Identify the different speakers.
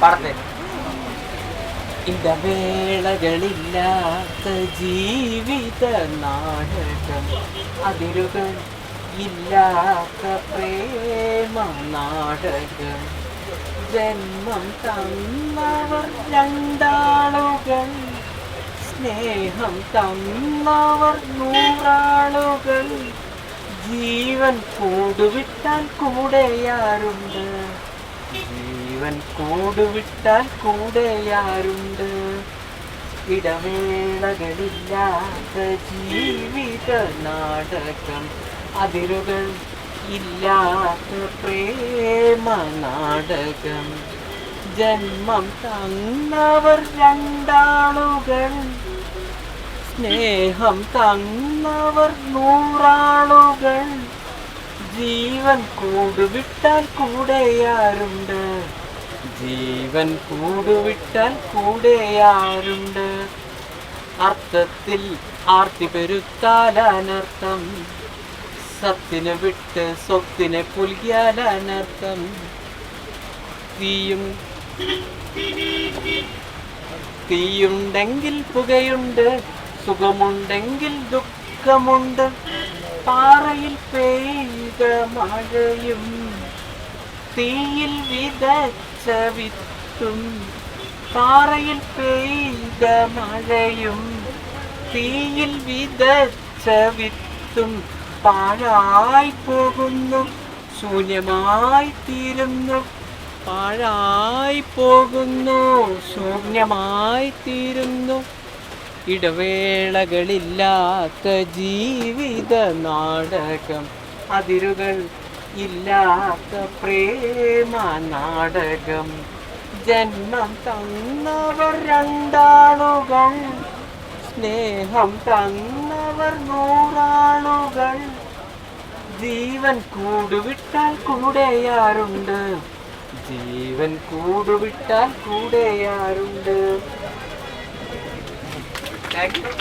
Speaker 1: പാടത്തെ.
Speaker 2: ഇടവേളകളില്ലാത്ത ജീവിത നാടകം അതിരുകൾ ഇല്ലാത്ത പ്രേമ നാടകം. ജന്മം തന്നവർ രണ്ടാളുകൾ സ്നേഹം തന്നവർ നൂറാളുകൾ. ജീവൻ കൂടുവിട്ടാൽ കൂടെയാരുണ്ട്. ജീവൻ കൂടുവിട്ടാൽ കൂടെയാരുണ്ട്. ഇടവേളകളില്ലാത്ത ജീവിത നാടകം അതിരുകൾ ഇല്ലാത്ത പ്രേമ നാടകം. ജന്മം തന്നവർ രണ്ടാളുകൾ. സ്നേഹം തന്നവർ നൂറാളുകൾ. ജീവൻ കൂടുവിട്ടാൽ കൂടെയാരുണ്ട് ജീവൻ കൂടുവിട്ടാൽ കൂടെയാരുണ്ട് അർത്ഥത്തിൽ ആർത്തി പെരുത്താൽ അനർത്ഥം. സത്തിനെ വിട്ട് സ്വത്തിനെ പുൽകിയാൽ അനർത്ഥം. തീയും തീയുണ്ടെങ്കിൽ പുകയുണ്ട് സുഖമുണ്ടെങ്കിൽ ദുഃഖമുണ്ട്. പാറയിൽ പെയ്ത മഴയും തീയിൽ വിതച്ച വിത്തും പാറയിൽ പെയ്ത മഴയും തീയിൽ വിതച്ച വിത്തും പാഴായി പോകുന്നു ശൂന്യമായി തീരുന്നു. പാഴായി പോകുന്നു ശൂന്യമായി തീരുന്നു ഇടവേളകളില്ലാത്ത ജീവിത നാടകം അതിരുകൾ ഇല്ലാത്ത പ്രേമ നാടകം. ജന്മം തന്നവർ രണ്ടാളുകൾ സ്നേഹം തന്നവർ നൂറാളുകൾ ജീവൻ കൂടുവിട്ടാൽ കൂടെയാരുണ്ട് ജീവൻ കൂടുവിട്ടാൽ കൂടെയാറുണ്ട്
Speaker 1: താങ്ക് യു